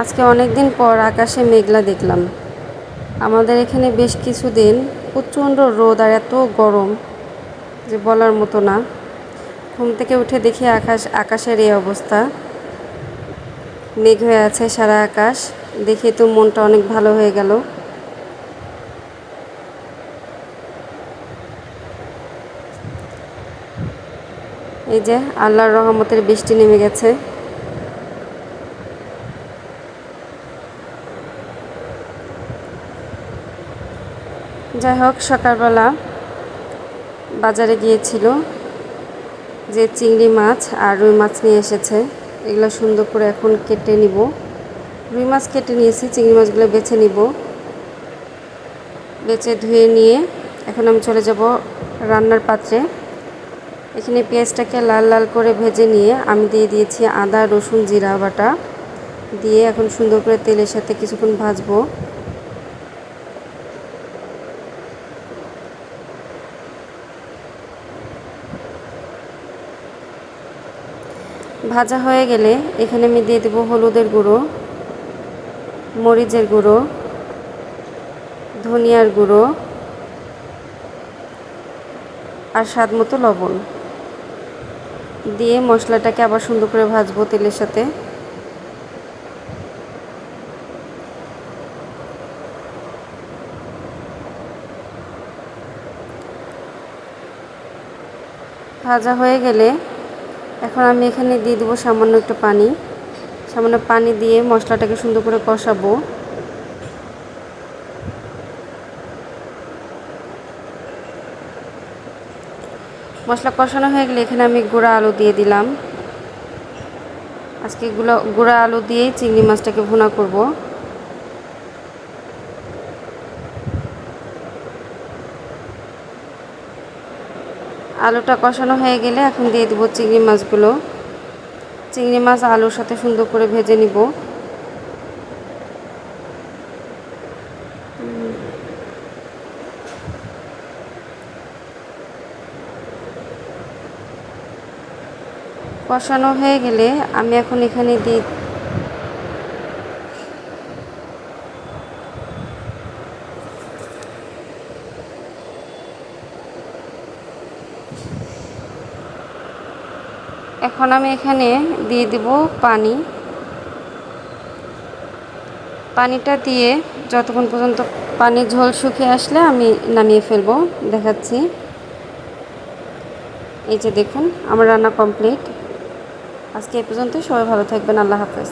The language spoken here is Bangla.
আজকে অনেক দিন পর আকাশে মেঘলা দেখলাম। আমাদের এখানে বেশ কিছুদিন প্রচণ্ড রোদ আর এত গরম যে বলার মতো না। ঘুম থেকে উঠে দেখি আকাশ, আকাশের এই অবস্থা। মেঘ হয়ে আছে সারা আকাশ। দেখে তো মনটা অনেক ভালো হয়ে গেল। এই যে আল্লাহর রহমতের বৃষ্টি নেমে গেছে। যাই হোক, সকালবেলা বাজারে গিয়েছিল যে চিংড়ি মাছ আর রুই মাছ নিয়ে এসেছে। এগুলো সুন্দর করে এখন কেটে নিব। রুই মাছ কেটে নিয়েছি, চিংড়ি মাছগুলো বেছে নিব। বেছে ধুয়ে নিয়ে এখন আমি চলে যাব রান্নার পাত্রে। এখানে পেঁয়াজটাকে লাল লাল করে ভেজে নিয়ে আমি দিয়ে দিয়েছি আদা, রসুন, জিরা, বাটা। দিয়ে এখন সুন্দর করে তেলের সাথে কিছুক্ষণ ভাজবো। ভাজা হয়ে গেলে এখানে আমি দিয়ে দেবো হলুদের গুঁড়ো, মরিচের গুঁড়ো, ধনিয়ার গুঁড়ো আর স্বাদ মতো লবণ। দিয়ে মশলাটাকে আবার সুন্দর করে ভাজবো তেলের সাথে। ভাজা হয়ে গেলে এখন আমি এখানে দিয়ে দেবো সামান্য একটু পানি। সামান্য পানি দিয়ে মশলাটাকে সুন্দর করে কষাবো। মশলা কষানো হয়ে গেলে এখানে আমি গুঁড়া আলু দিয়ে দিলাম। আজকে গুঁড়া আলু দিয়েই চিংড়ি মাছটাকে ভুনা করব। আলুটা কষানো হয়ে গেলে এখন দিয়ে দেবো চিংড়ি মাছগুলো। চিংড়ি মাছ আলুর সাথে সুন্দর করে ভেজে নিব। কষানো হয়ে গেলে আমি এখন এখানে দিয়ে এখন আমি এখানে দিয়ে দেব পানি। পানিটা দিয়ে যতক্ষণ পর্যন্ত পানি ঝোল শুকিয়ে আসলে আমি নামিয়ে ফেলব, দেখাচ্ছি। এই যে দেখুন, আমার রান্না কমপ্লিট। আজকে এ পর্যন্ত সবাই ভালো থাকবেন, আল্লাহ হাফেজ।